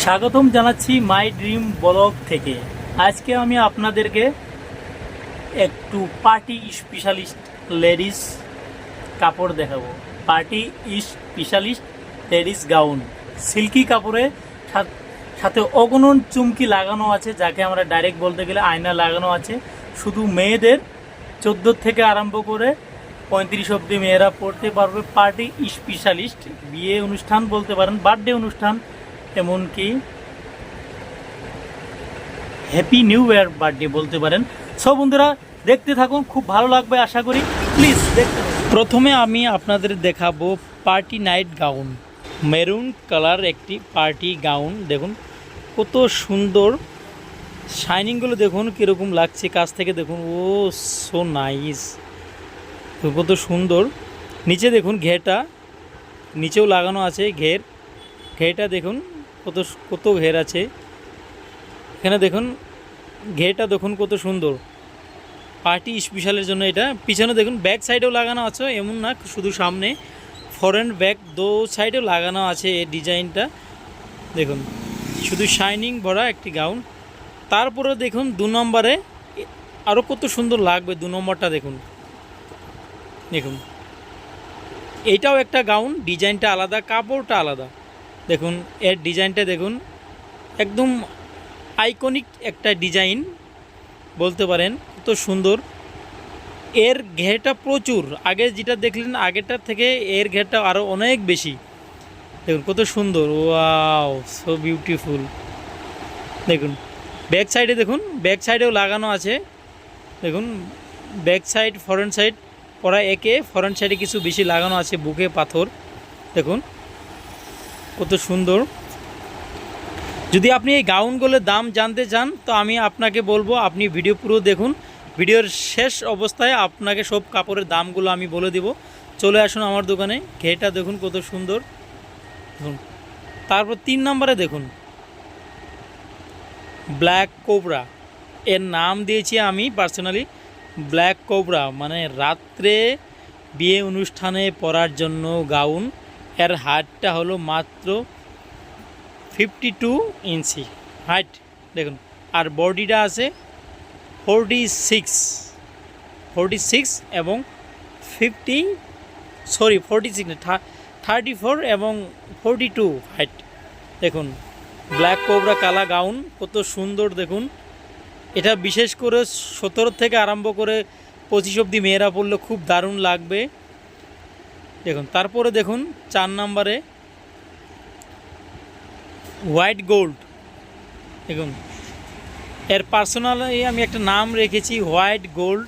স্বাগতম জানাচ্ছি my dream blog থেকে। আজকে আমি আপনাদেরকে একটু পার্টি স্পেশালিস্ট লেডিস কাপড় দেখাবো। Party specialist ladies gown. Silky কাপড়ে সাথ- অগণন চুমকি লাগানো আছে, যাকে আমরা ডাইরেক্ট বলতে গেলে আয়না লাগানো আছে। শুধু মেয়েদের চোদ্দ থেকে আরম্ভ করে পঁয়ত্রিশ অব্দি মেয়েরা পড়তে পারবে। পার্টি স্পেশালিস্ট বিয়ে অনুষ্ঠান বলতে পারেন, বার্থডে অনুষ্ঠান এমনকি হ্যাপি নিউ ইয়ার বার্থডে বলতে পারেন। সব বন্ধুরা, দেখতে থাকুন, খুব ভালো লাগবে, আশা করি। প্লিজ দেখতে প্রথমে আমি আপনাদের দেখাবো party night gown maroon colour একটি পার্টি গাউন দেখুন। কত সুন্দর। শাইনিংগুলো দেখুন, কীরকম লাগছে কাছ থেকে দেখুন। ও সো নাইস কত সুন্দর। নিচে দেখুন ঘেরটা। নিচেও লাগানো আছে ঘের। ঘেরটা দেখুন। কত কত ঘের আছে। এখানে দেখুন, ঘেরটা দেখুন কত সুন্দর। পার্টি স্পেশালের জন্য এটা। পিছনে দেখুন, ব্যাক সাইডেও লাগানো আছে, এমন না, শুধু সামনে। ফরেন ব্যাক দো সাইডেও লাগানো আছে এই ডিজাইনটা। দেখুন, শুধু শাইনিং ভরা একটি গাউন তারপরে দেখুন, দু নম্বরে আরও কত সুন্দর লাগবে, দু নম্বরটা দেখুন। দেখুন এইটাও একটা গাউন ডিজাইনটা আলাদা, কাপড়টা আলাদা। দেখুন, এর ডিজাইনটা দেখুন। একদম আইকনিক একটা ডিজাইন, বলতে পারেন, কত সুন্দর। এর ঘেরটা প্রচুর। আগে যেটা দেখলেন আগেরটার থেকে এর ঘেরটা আরও অনেক বেশি। দেখুন, কত সুন্দর। ওয়াও সো বিউটিফুল দেখুন ব্যাক সাইডে দেখুন ব্যাক সাইডেও লাগানো আছে। দেখুন ব্যাক সাইড ফরন্ট সাইড পরা একে ফরন্ট সাইডে কিছু বেশি লাগানো আছে, বুকে পাথর। দেখুন কত সুন্দর। যদি আপনি এই গাউনগুলোর দাম জানতে চান, তো আমি আপনাকে বলব, আপনি ভিডিও পুরো দেখুন। ভিডিওর শেষ অবস্থায় আপনাকে সব কাপড়ের দামগুলো আমি বলে দিব। চলে আসুন আমার দোকানে ঘেটা দেখুন কত সুন্দর। তারপর তিন নম্বরে দেখুন। Black cobra. এর নাম দিয়েছি আমি পার্সোনালি ব্ল্যাক কোবরা। মানে রাত্রে বিয়ে অনুষ্ঠানে পরার জন্য গাউন। এর হাইটটা হলো মাত্র ফিফটি টু ইঞ্চি। হাইট, দেখুন, আর বডিটা আছে ফোরটি সিক্স ফোরটি সিক্স এবং fifty sorry forty six thirty four এবং ফোরটি টু হাইট দেখুন ব্ল্যাক কোবরা কালা গাউন কত সুন্দর, দেখুন। এটা বিশেষ করে সতেরো থেকে আরম্ভ করে পঁচিশ অবধি মেয়েরা পড়লে খুব দারুণ লাগবে। দেখুন, তারপরে দেখুন, চার নম্বরে হোয়াইট গোল্ড। দেখুন, এর পার্সোনালি আমি একটা নাম রেখেছি, হোয়াইট গোল্ড,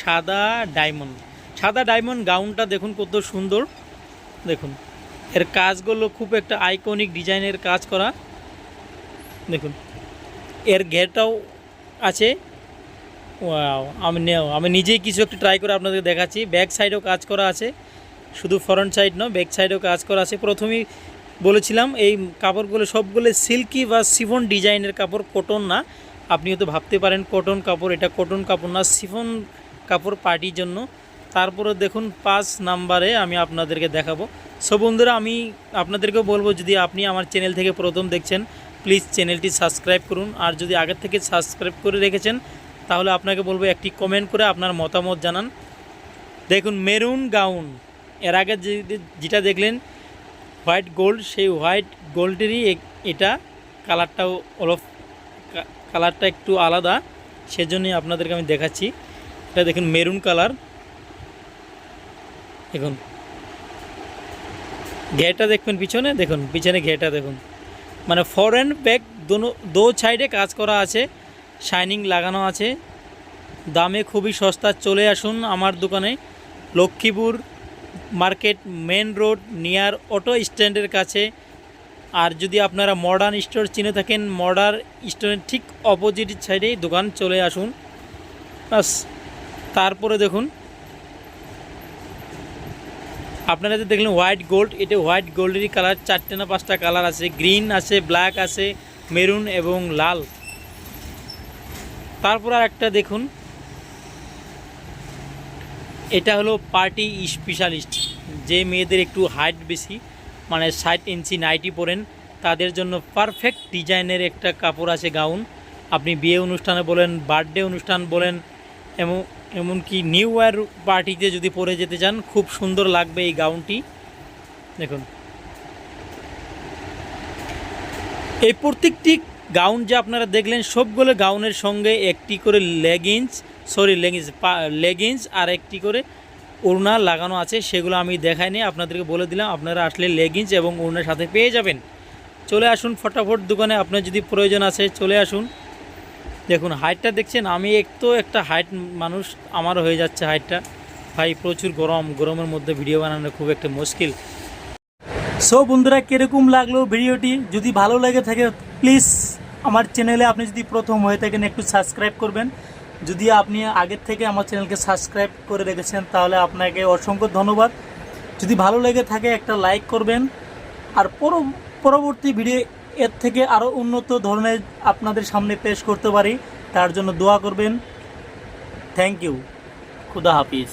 সাদা ডায়মন্ড। সাদা ডায়মন্ড গাউনটা দেখুন কত সুন্দর। দেখুন, এর কাজগুলো খুব একটা আইকনিক ডিজাইনের কাজ করা। দেখুন, এর ঘেরটাও আছে। আমি আমি নিজেই কিছু একটু ট্রাই করে আপনাদের দেখাচ্ছি। ব্যাক সাইডেও কাজ করা আছে। শুধু ফ্রন্ট সাইড নয় ব্যাক সাইডেও কাজ করা আছে। প্রথমেই বলেছিলাম, এই কাপড়গুলো সবগুলো সিল্কি বা সিফন ডিজাইনের কাপড় কটন না। আপনি হয়তো ভাবতে পারেন কটন কাপড়, এটা কটন কাপড় না সিফন কাপড় পার্টির জন্য। তারপরে দেখুন, পাঁচ নাম্বারে আমি আপনাদেরকে দেখাবো। সো বন্ধুরা, আমি আপনাদেরকেও বলব, যদি আপনি আমার চ্যানেল থেকে প্রথম দেখছেন প্লিজ চ্যানেলটি সাবস্ক্রাইব করুন। আর যদি আগের থেকে সাবস্ক্রাইব করে রেখেছেন, তাহলে আপনাকে বলব, একটি কমেন্ট করে আপনার মতামত জানান। দেখুন মেরুন গাউন এর আগে যেটা দেখলেন, হোয়াইট গোল্ড, সেই হোয়াইট গোল্ডেরই এটা কালারটাও অলপ কালারটা একটু আলাদা। সেজন্যই আপনাদেরকে আমি দেখাচ্ছি। এটা দেখুন, মেরুন কালার। দেখুন। ঘেটা দেখবেন পিছনে, দেখুন, পিছনে ঘেটা দেখুন। মানে ফর অ্যান্ড ব্যাক দোনো দো সাইডে কাজ করা আছে, শাইনিং লাগানো আছে। দামে খুবই সস্তা, চলে আসুন আমার দোকানে, Lakshmipur market main road, near auto স্ট্যান্ডের কাছে। আর যদি আপনারা মডার্ন স্টোর চিনে থাকেন মডার্ন স্টোরের ঠিক অপোজিট সাইডে দোকান চলে আসুন। বাস তারপরে দেখুন। আপনারা যে দেখলেন হোয়াইট গোল্ড এটা হোয়াইট গোল্ডেরই কালার চারটে না পাঁচটা কালার আছে। গ্রিন আছে ব্ল্যাক আছে মেরুন এবং লাল। তারপর আর একটা দেখুন। এটা হলো পার্টি স্পেশালিস্ট। যে মেয়েদের একটু হাইট বেশি মানে ষাট ইঞ্চি নাইটি পরেন, তাদের জন্য পারফেক্ট ডিজাইনের একটা কাপড় আছে গাউন। আপনি বিয়ে অনুষ্ঠানে বলেন, বার্থডে অনুষ্ঠান বলেন, এমন, এমনকি নিউ ইয়ার পার্টিতে যদি পরে যেতে চান, খুব সুন্দর লাগবে এই গাউনটি। দেখুন। এই প্রত্যেকটি গাউন যে আপনারা দেখলেন, সবগুলো গাউনের সঙ্গে একটি করে লেগিংস সরি লেগিংস লেগিংস আর একটি করে ওড়না লাগানো আছে, সেগুলো আমি দেখাইনি, আপনাদেরকে বলে দিলাম, আপনারা আসলে লেগিংস এবং ওড়নার সাথে পেয়ে যাবেন। চলে আসুন ফটাফট দোকানে, আপনার যদি প্রয়োজন আছে, চলে আসুন। দেখুন হাইটটা দেখছেন, আমি একটু একটা হাইট মানুষ আমারও হয়ে যাচ্ছে হাইটটা ভাই, প্রচুর গরম, গরমের মধ্যে ভিডিও বানানো খুব একটা মুশকিল। সো বন্ধুরা, কীরকম লাগল ভিডিওটি যদি ভালো লেগে থাকে প্লিজ আমার চ্যানেলে আপনি যদি প্রথম হয়ে থাকেন, একটু সাবস্ক্রাইব করবেন। যদি আপনি আগের থেকে আমার চ্যানেলকে সাবস্ক্রাইব করে রেখেছেন, তাহলে আপনাকে অসংখ্য ধন্যবাদ। যদি ভালো লেগে থাকে, একটা লাইক করবেন। আর পরবর্তী ভিডিও এর থেকে আরও উন্নত ধরনের আপনাদের সামনে পেশ করতে পারি, তার জন্য দোয়া করবেন। থ্যাংক ইউ খুদা হাফিজ।